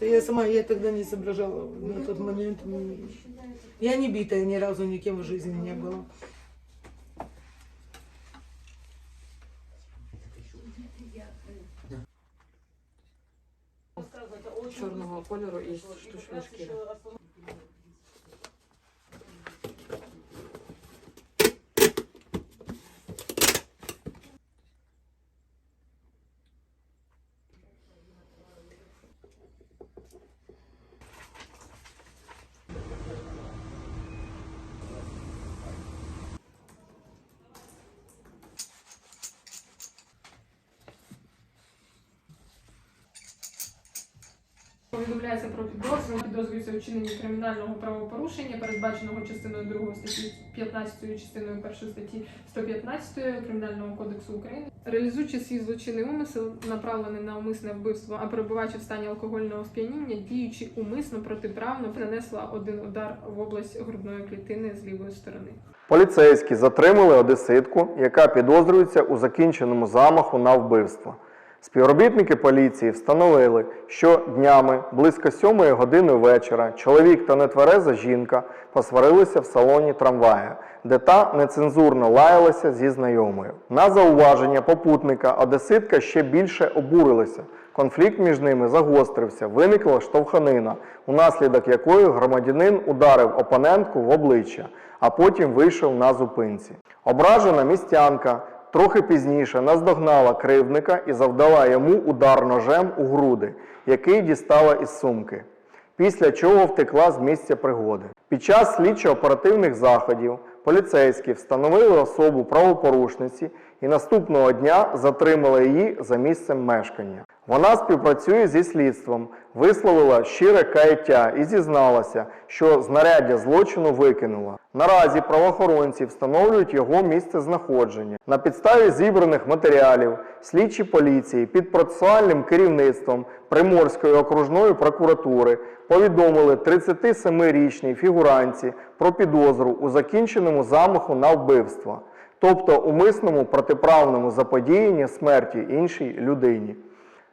Я сама, я тогда не соображала на тот момент. М, Я не битая ни разу никем в жизни не была. чорного кольору із штучної шкіри. Повідомляється про підозру, підозрюється у вчиненні кримінального правопорушення, передбаченого частиною 2 статті 15 частиною 1 статті 115 Кримінального кодексу України. Реалізуючи свій злочинний умисел, направлений на умисне вбивство, а перебуваючи в стані алкогольного сп'яніння, діючи умисно протиправно, нанесла один удар в область грудної клітини з лівої сторони. Поліцейські затримали одеситку, яка підозрюється у закінченому замаху на вбивство. Співробітники поліції встановили, що днями близько 7 години вечора чоловік та нетвереза жінка посварилися в салоні трамвая, де та нецензурно лаялася зі знайомою. На зауваження попутника одеситка ще більше обурилася. Конфлікт між ними загострився, виникла штовханина, унаслідок якої громадянин ударив опонентку в обличчя, а потім вийшов на зупинці. Ображена містянка трохи пізніше наздогнала кривдника і завдала йому удар ножем у груди, який дістала із сумки. Після чого втекла з місця пригоди. Під час слідчо-оперативних заходів поліцейські встановили особу правопорушниці і наступного дня затримали її за місцем мешкання. Вона співпрацює зі слідством, висловила щире каяття і зізналася, що знаряддя злочину викинула. Наразі правоохоронці встановлюють його місце знаходження. На підставі зібраних матеріалів слідчі поліції під процесуальним керівництвом Приморської окружної прокуратури повідомили 37-річній фігуранці про підозру у закінченому замаху на вбивство, тобто умисному протиправному заподіянні смерті іншій людині.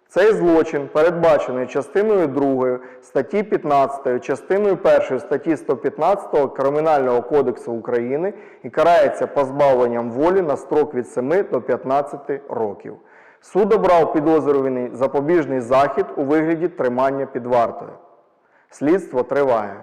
Цей злочин передбачений частиною 2 статті 15, частиною 1 статті 115 Кримінального кодексу України і карається позбавленням волі на строк від 7 до 15 років. Суд обрав підозрюваний запобіжний захід у вигляді тримання під вартою. Слідство триває.